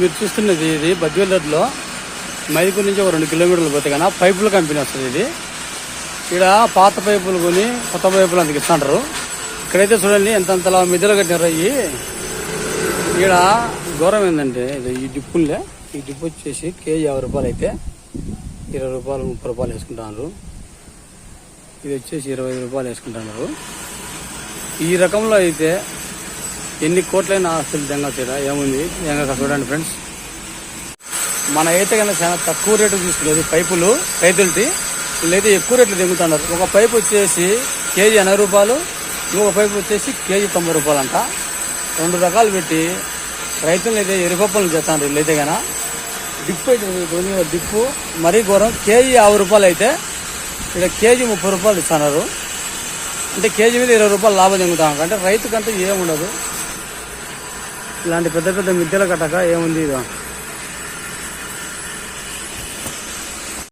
మీరు చూస్తున్నది ఇది బద్వేలూరులో మైదుకూరు నుంచి ఒక రెండు కిలోమీటర్లు పోతే కన్నా పైపుల కంపెనీ వస్తుంది ఇది. ఇక్కడ పాత పైపులు కొని కొత్త పైపులు అందుకు ఇస్తుంటారు ఇక్కడైతే చూడండి ఎంతంతలా మిద్దలు కట్టినారు అయ్యి ఇక్కడ ఘోరం ఏంటంటే ఇది ఈ డిప్పులే. ఈ డిప్పు వచ్చేసి కేజీ యాభై రూపాయలు అయితే ఇరవై రూపాయలు ముప్పై రూపాయలు వేసుకుంటున్నారు ఇది వచ్చేసి ఇరవై ఐదు రూపాయలు వేసుకుంటున్నారు ఈ రకంలో అయితే ఎన్ని కోట్లైన ఆస్తులు దెంగ ఏముంది? దెంగ చూడండి ఫ్రెండ్స్. మన అయితే కన్నా చాలా తక్కువ రేటు తీసుకునేది పైపులు రైతులది లేదా ఎక్కువ రేట్లు దిగుతున్నారు ఒక పైపు వచ్చేసి కేజీ ఎనభై రూపాయలు ఇంకొక పైపు వచ్చేసి కేజీ తొంభై రూపాయలు అంట రెండు రకాలు పెట్టి రైతులు అయితే ఎరుగొప్పలు చేస్తాను అయితే కనుక డిప్పు అయితే కొని డిప్పు. మరీ ఘోరం. కేజీ యాభై రూపాయలు అయితే ఇక్కడ కేజీ ముప్పై రూపాయలు ఇస్తున్నారు. అంటే కేజీ మీద ఇరవై రూపాయలు లాభం దిగుతాం అంటే రైతు కంటే ఏముండదు. ఇలాంటి పెద్ద పెద్ద మిద్దెల కట్టక ఏముంది ఇదో?